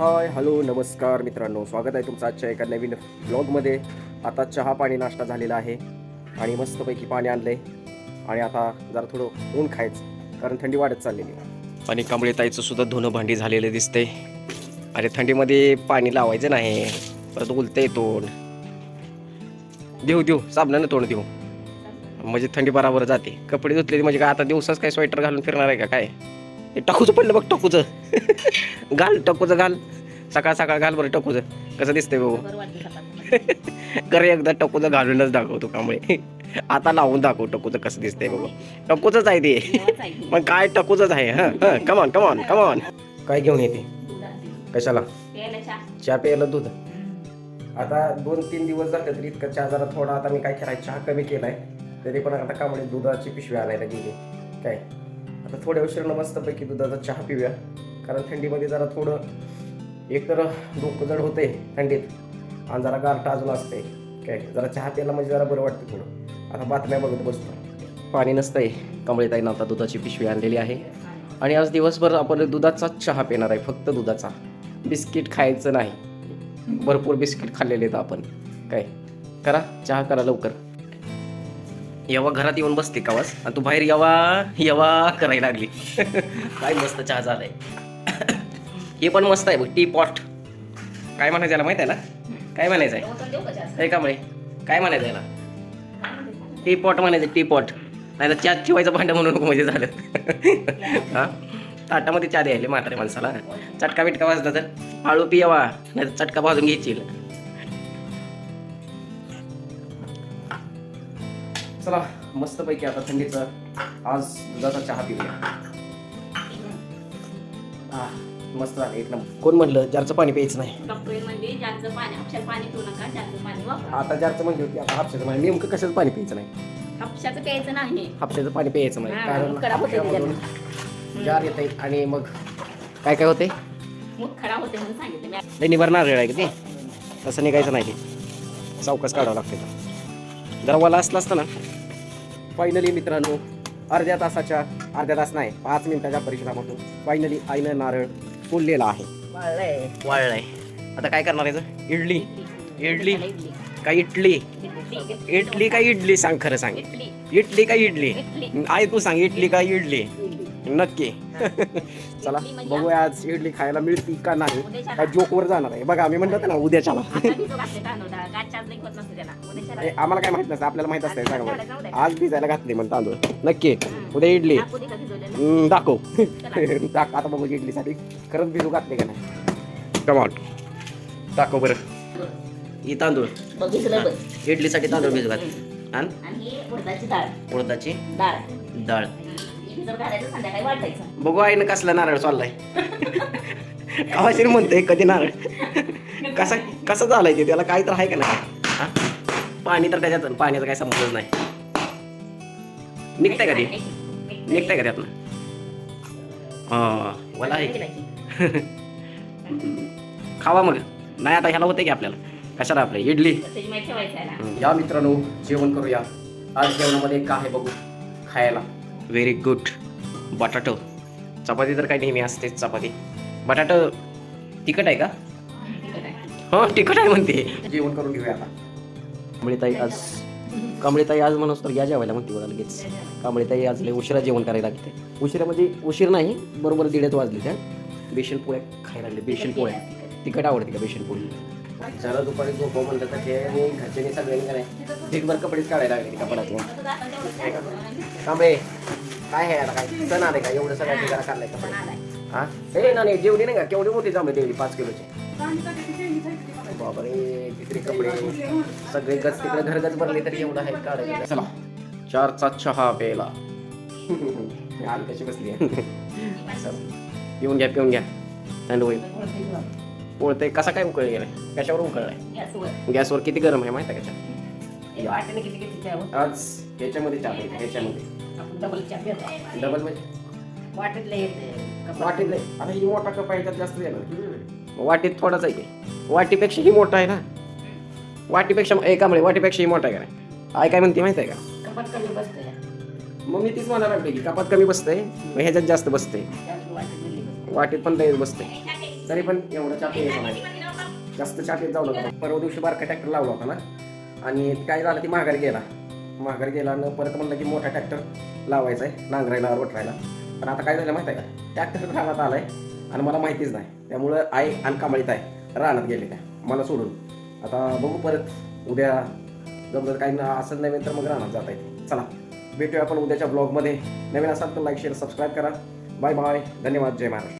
Hi hello नमस्कार मित्रांनो. स्वागत आहे तुमचं आजच्या एका नवीन ब्लॉगमध्ये आता चहा पाणी नाश्ता झालेला आहे आणि मस्तपैकी पाणी आणलंय. आणि आता जरा थोडं ऊन खायचं कारण थंडी वाढत चाललेली आहे. आणि कांबळे ताईचं सुद्धा धुणं भांडी झालेलं दिसते अरे थंडीमध्ये पाणी लावायचं नाही. परत उलतंय तोंड. देऊ देऊ साबणानं तोंड देऊ. म्हणजे थंडी बराबर जाते. कपडे धुतले म्हणजे काय आता दिवसाच काय स्वेटर घालून फिरणार आहे का काय? टाकूचं पडलं बघ टाकूचं. घाल टाकूचं घाल. सकाळ सकाळ घाल बरं टाकूचं. कसं दिसतंय भाऊ करे एकदा टकूचं घालूनच दाखवतो कांबळे आता लावून दाखव टकूचं कसं दिसतंय बाबा टकूचंच आहे ते. मग काय टकूचंच आहे हा हा. कमॉन कमॉन कमॉन काय घेऊन येते? कशाला? चहा प्यायला दूध? आता दोन तीन दिवस झाले तरी इतका चहा जरा थोडा. आता मी काय करायचं? चहा कमी केलाय. तरी पण आता कांबळे दुधाची पिशवी आणायला गेली. काय? आता थोड्या उशिरानं मस्तपैकी दुधाचा चहा पिऊया. कारण थंडीमध्ये जरा थोडं एकतर डोकं जड होते थंडीत. आणि जरा गारठा अजून असते काय? जरा चहा प्यायला म्हणजे जरा बरं वाटतं थोडं. आता बातम्या बघत बसतो. पाणी नसतंय. कमळीताईनं आता दुधाची पिशवी आणलेली आहे. आणि आज दिवसभर आपण दुधाचाच चहा पिणार आहे. फक्त दुधाचा. बिस्किट खायचं नाही. भरपूर बिस्किट खाल्लेले आहेत आपण. काय? करा. चहा करा लवकर. येवा घरात येऊन बसते कावास आणि तू बाहेर यावा यावा करायला लागली. काय मस्त चहा झालाय. हे पण मस्त आहे बघ टी पॉट काय म्हणायचं याला माहीत आहे ना? काय म्हणायचं आहे? हे कांबळे काय म्हणायचं याला? टी पॉट म्हणायचं टी पॉट नाही तर चहा ठेवायचं भांडं म्हणून नको म्हणजे झालं. हा? ताटामध्ये चहा द्यायला म्हातारे माणसाला. चटका बिटका वाजला तर हळू पियावा नाही तर चटका भाजून घ्यायची चला मस्तपैकी आता थंडीचा आज दुधाचा चहा पिऊया. मस्त झालं एक नंबर. कोण म्हणलं? जारचं पाणी प्यायचं नाही. डॉक्टर म्हणजे जास्त पाणी हापशाचं पाणी पिऊ नका जास्त पाणी वापरा. आता जारचं म्हणली होती आता हापशाचं पाणी. नेमकं कशाचं पाणी प्यायचं नाही? हापशाचं प्यायचं नाही. हापशाचं पाणी प्यायचं नाही. हा, कारण खराब होते हापशामधून जार येत आहेत आणि मग काय काय होते? मूग खराब होते म्हणून सांगितलं मी. लई निभार नारळ आहे की ते? तसं निघायचं नाही ते. चौकस काढावं लागते जरा वाला असला असतं ना फायनली मित्रांनो अर्ध्या तासाच्या अर्ध्या तास नाही पाच मिनिटाच्या परिश्रमातून फायनली आईनं नारळ फोडलेला आहे. वाळलंय. आता काय करणार याचं इडली इडली. इडली? का इडली? इडली का इडली सांग खरं सांग. इडली. का इडली? आई तू सांग इडली का इडली? नक्की. चला म्हणजे बघूया आज इडली खायला मिळती का नाही. काय जोकवर जाणार आहे. बघा आम्ही म्हणलं होतं ना उद्याच्याला. ए, आम्हाला काय माहीत नसतं. आपल्याला माहीत असतं सांगा. आज भिजायला घातली म्हणून तांदूळ. नक्की. उद्या इडली. हम्म, दाखव. दाख आता बघू इडलीसाठी. खरंच भिजू घातले का नाही? टमाट दाखव बरं. ही तांदूळ. बघ. इडलीसाठी तांदूळ भिजू घात आणि? आणि ही उडदाची डाळ. उडदाची डाळ. डाळ. ही भिजत घालायचं संध्याकाळी वाटायचं. बघू आईनं कसला नारळ चाललाय कवाशीर म्हणतोय कधी नारळ? कसा कसं झालाय ते? त्याला काय तर आहे का नाही? हा? पाणी तर त्याच्यात पाण्याचा काय संबंधच नाही. निघताय का ते? निघताय का त्यातनं? हा मला आहे की. खावा मग. नाही आता ह्याला होते की आपल्याला. कशाला आपल्या इडली. आहे. या मित्रांनो जेवण करूया. आज जेवणामध्ये काय आहे बघू खायला. व्हेरी गुड बटाटो. चपाती तर काय नेहमी असतेच चपाती. बटाट तिखट आहे का? तिखट आहे. हो तिखट आहे म्हणते. जेवण करून घेऊया आता. कांबळीताई आज कांबळीताई आज म्हणून तर या जेवायला म्हणते बघा लगेच. कांबळीताई आज लय उशिरा जेवण करायला लागते. उशिरा म्हणजे उशीर नाही बरोबर दीडच वाजले त्या. बेसन पोळ्या खायला लागले बेसन पोळ्या. तिखट आवडते का बेसन पोळी? जरा दुपारी झोपव म्हणलं तर ते आणि घरच्यांनी सगळ्यांनी काय दिगभर कपडेच काढायला लागले कपड्यातून. कांबळे काय आहे आता काय? सण आले का? एवढं सगळ्या ठिकाणी काढलाय कपडे. हा? हे ना नाही जेवढी नाही का? केवढी मोठी जांभळी देवी पाच किलोची? बापरे तिकडे कपडे. सगळे गच तिकडे घर गच भरले तरी एवढं आहे काढायला. चला चारचा चहा प्यायला आली कशी बसली. पिऊन घ्या पिऊन घ्या. थंड होईल पोळते कसा काय उकळ गेलाय? कशावर उकळलाय? गॅसवर. किती गरम आहे माहिती आहे का? हे वाटेने किती किती चहा आज ह्याच्यामध्ये ह्याच्यामध्ये आपण डबल म्हणजे? वाटेतलं येते कपात. वाटीत नाही आता ही मोठा कप आहे त्यात जास्त हम्म. वाटीत थोडाच आहे की? वाटीपेक्षा ही मोठा आहे ना? वाटीपेक्षा एकामुळे वाटीपेक्षा ही मोठा आहे का आई काय म्हणते माहिती आहे का? कपात कमी बसते. मग मी तीच म्हणायला लागले की कपात कमी बसतंय मग ह्याच्यात जास्त बसते. वाटेत पण लयच बसते. तरी पण एवढं चापी येत नाही. जास्त चापीत जाऊ नका. परवा दिवशी बारका ट्रॅक्टर लावला होता ना? आणि काय झालं ती माघारी गेला. माघारी गेला आणि परत म्हणलं की मोठा ट्रॅक्टर लावायचा आहे नांगरायला वटरायला पण आता काय झालं माहिती आहे का? ट्रॅक्टर रानात आलाय आणि मला माहितीच नाही. त्यामुळं आई आणि कांबळीत आहे रानात गेले त्या. मला सोडून. आता बघू परत. उद्या जमलं काही ना असं नवीन तर मग रानात जाता येते. चला भेटूया आपण उद्याच्या ब्लॉगमध्ये नवीन असाल तर लाईक शेअर सबस्क्राईब करा. बाय बाय धन्यवाद. जय महाराष्ट्र.